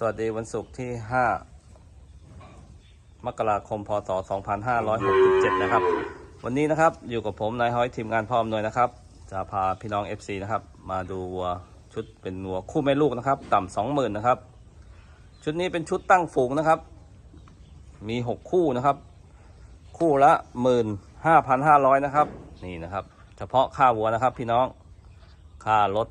สวัสดีวันศุกร์ที่ 5 มกราคม พศ 2567 นะครับ วันนี้นะครับอยู่กับผมนายฮ้อยทีมงานพ่ออำนวยนะครับ จะพาพี่น้อง FC นะครับ มาดูวัวชุดเป็นวัวคู่แม่ลูกนะครับ ต่ำสองหมื่นนะครับ ชุดนี้เป็นชุดตั้งฝูงนะครับ มี 6 คู่นะครับ คู่ละ 15,500 นะครับ นี่นะครับ เฉพาะค่าวัวนะครับ พี่น้องค่ารถ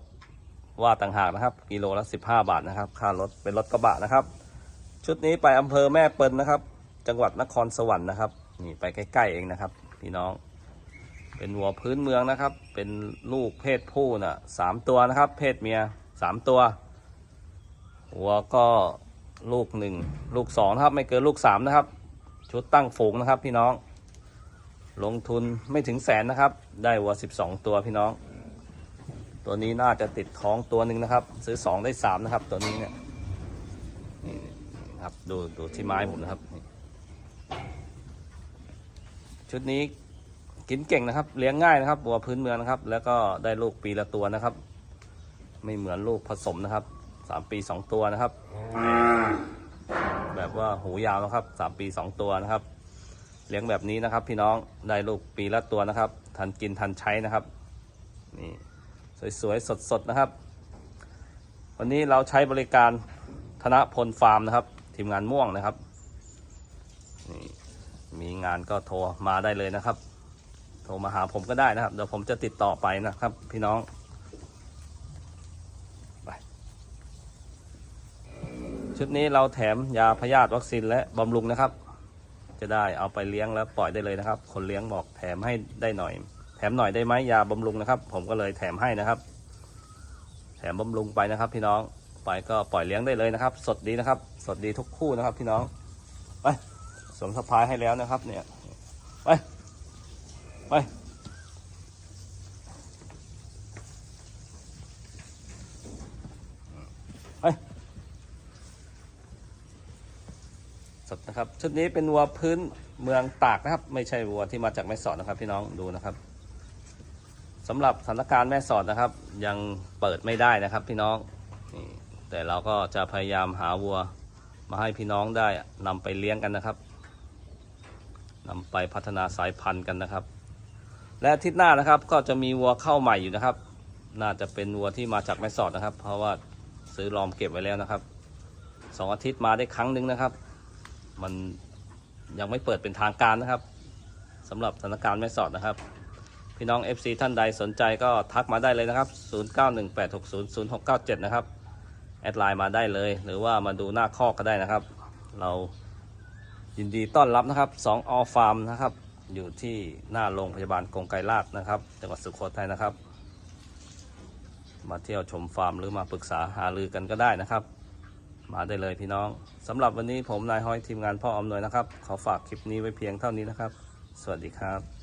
ว่าต่างหากนะครับ กิโลละ 15 บาทนะครับ ค่ารถเป็นรถกระบะนะครับ ชุดนี้ไปอำเภอแม่เปิลนะครับ จังหวัดนครสวรรค์นะครับ นี่ไปใกล้ ๆ เองนะครับ พี่น้อง เป็นวัวพื้นเมืองนะครับ เป็นลูกเพศผู้น่ะสามตัวนะครับ เพศเมียสามตัววัวก็ลูกหนึ่งลูกสองนะครับ ไม่เกินลูกสามนะครับ ชุดตั้งฝูงนะครับ พี่น้อง ลงทุนไม่ถึงแสนนะครับ ได้วัวสิบสองตัวพี่น้อง ตัวนี้น่าจะติดท้องตัวหนึ่งนะครับ ซื้อสองได้สามนะครับ ตัวนี้เนี่ยนี่ครับดูดูที่ไม้ผมนะครับ ชุดนี้กินเก่งนะครับ เลี้ยงง่ายนะครับวัวพื้นเมืองนะครับ แล้วก็ได้ลูกปีละตัวนะครับ ไม่เหมือนลูกผสมนะครับสามปีสองตัวนะครับ แบบว่าหูยาวนะครับสามปีสองตัวนะครับ เลี้ยงแบบนี้นะครับ พี่น้องได้ลูกปีละตัวนะครับ ทันกินทันใช้นะครับ นี่ สวยๆ สดๆ นะครับ วันนี้เราใช้บริการธนพลฟาร์มนะครับ ทีมงานม่วงนะครับนี่มีงานก็โทรมาได้เลยนะครับ โทรมาหาผมก็ได้นะครับ เดี๋ยวผมจะติดต่อไปนะครับ พี่น้องไปชุดนี้เราแถมยาพยาธิวัคซีนและบำรุงนะครับ จะได้เอาไปเลี้ยงแล้วปล่อยได้เลยนะครับ คนเลี้ยงบอกแถมให้ได้หน่อย แถมหน่อยได้ไหมยาบำรุงนะครับ ผมก็เลยแถมให้นะครับ แถมบำรุงไปนะครับ พี่น้องไปก็ปล่อยเลี้ยงได้เลยนะครับ สดดีนะครับ สดดีทุกคู่นะครับ พี่น้องไปสวมสะพายให้แล้วนะครับ เนี่ยไปไปไปสดนะครับ ชุดนี้เป็นวัวพื้นเมืองตากนะครับ ไม่ใช่วัวที่มาจากแม่สอดนะครับ พี่น้องดูนะครับ สำหรับสถานการณ์แม่สอดนะครับ ยังเปิดไม่ได้นะครับพี่น้องนี่แต่เราก็จะพยายามหาวัวมาให้พี่น้องได้นำไปเลี้ยงกันนะครับนำไปพัฒนาสายพันธุ์กันนะครับ และอาทิตย์หน้านะครับก็จะมีวัวเข้าใหม่อยู่นะครับ น่าจะเป็นวัวที่มาจากแม่สอดนะครับ เพราะว่าซื้อลอมเก็บไว้แล้วนะครับสองอาทิตย์มาได้ครั้งหนึ่งนะครับ มันยังไม่เปิดเป็นทางการนะครับสำหรับสถานการณ์แม่สอดนะครับ พี่น้อง FC ท่านใดสนใจก็ทักมาได้เลยนะครับ 0918600697 นะครับ แอดไลน์มาได้เลย หรือว่ามาดูหน้าคอกก็ได้นะครับ เรายินดีต้อนรับนะครับ2 All Farm นะครับ อยู่ที่หน้าโรงพยาบาลกงไกรลาดนะครับ จังหวัดสุโขทัยนะครับ มาเที่ยวชมฟาร์มหรือมาปรึกษาหารือกันก็ได้นะครับ มาได้เลยพี่น้องสำหรับวันนี้ผมนายห้อยทีมงานพ่ออำนวยนะครับ ขอฝากคลิปนี้ไว้เพียงเท่านี้นะครับ สวัสดีครับ